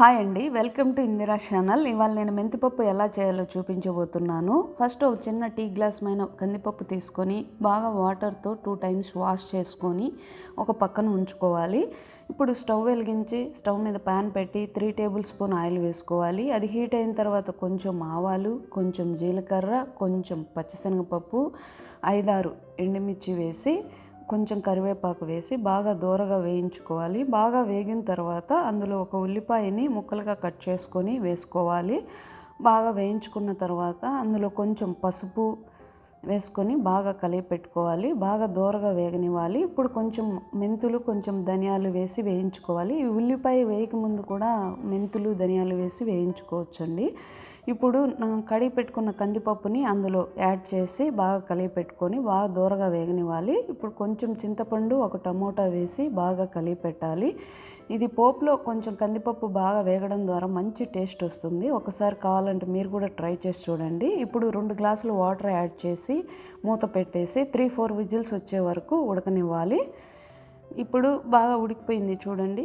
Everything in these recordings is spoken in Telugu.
హాయ్ అండి వెల్కమ్ టు ఇందిరా ఛానల్. ఇవాళ నేను మెంతిపప్పు ఎలా చేయాలో చూపించబోతున్నాను. ఫస్ట్ ఒక చిన్న టీ గ్లాస్ మైన కందిపప్పు తీసుకొని బాగా వాటర్తో టూ టైమ్స్ వాష్ చేసుకొని ఒక పక్కన ఉంచుకోవాలి. ఇప్పుడు స్టవ్ వెలిగించి స్టవ్ మీద ప్యాన్ పెట్టి త్రీ టేబుల్ స్పూన్ ఆయిల్ వేసుకోవాలి. అది హీట్ అయిన తర్వాత కొంచెం ఆవాలు కొంచెం జీలకర్ర కొంచెం పచ్చిశనగపప్పు ఐదారు ఎండుమిర్చి వేసి కొంచెం కరివేపాకు వేసి బాగా దూరగా వేయించుకోవాలి. బాగా వేగిన తర్వాత అందులో ఒక ఉల్లిపాయని ముక్కలుగా కట్ చేసుకొని వేసుకోవాలి. బాగా వేయించుకున్న తర్వాత అందులో కొంచెం పసుపు వేసుకొని బాగా కలిపి పెట్టుకోవాలి. బాగా దూరగా వేగనివ్వాలి. ఇప్పుడు కొంచెం మెంతులు కొంచెం ధనియాలు వేసి వేయించుకోవాలి. ఈ ఉల్లిపాయ వేయక ముందు కూడా మెంతులు ధనియాలు వేసి వేయించుకోవచ్చండి. ఇప్పుడు కడిగి పెట్టుకున్న కందిపప్పుని అందులో యాడ్ చేసి బాగా కలిపి పెట్టుకొని బాగా దూరగా వేగనివ్వాలి. ఇప్పుడు కొంచెం చింతపండు ఒక టమోటా వేసి బాగా కలిపి పెట్టాలి. ఇది పోపులో కొంచెం కందిపప్పు బాగా వేగడం ద్వారా మంచి టేస్ట్ వస్తుంది. ఒకసారి కావాలంటే మీరు కూడా ట్రై చేసి చూడండి. ఇప్పుడు రెండు గ్లాసులు వాటర్ యాడ్ చేసి మూత పెట్టేసి త్రీ ఫోర్ విజిల్స్ వచ్చే వరకు ఉడకనివ్వాలి. ఇప్పుడు బాగా ఉడికిపోయింది చూడండి.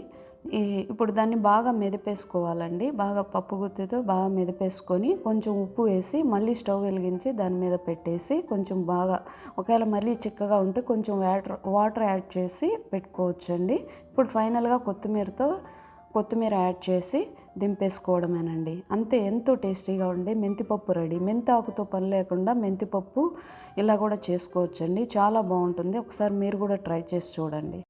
ఇప్పుడు దాన్ని బాగా మెదపేసుకోవాలండి. బాగా పప్పు గుత్తితో బాగా మెదపేసుకొని కొంచెం ఉప్పు వేసి మళ్ళీ స్టవ్ వెలిగించి దాని మీద పెట్టేసి కొంచెం బాగా ఒకవేళ మళ్ళీ చిక్కగా ఉంటే కొంచెం వాటర్ వాటర్ యాడ్ చేసి పెట్టుకోవచ్చండి. ఇప్పుడు ఫైనల్గా కొత్తిమీరతో కొత్తిమీర యాడ్ చేసి దింపేసుకోవడమేనండి. అంతే ఎంతో టేస్టీగా ఉండే మెంతిపప్పు రెడీ. మెంతి ఆకుతో పని లేకుండా మెంతిపప్పు ఇలా కూడా చేసుకోవచ్చండి. చాలా బాగుంటుంది. ఒకసారి మీరు కూడా ట్రై చేసి చూడండి.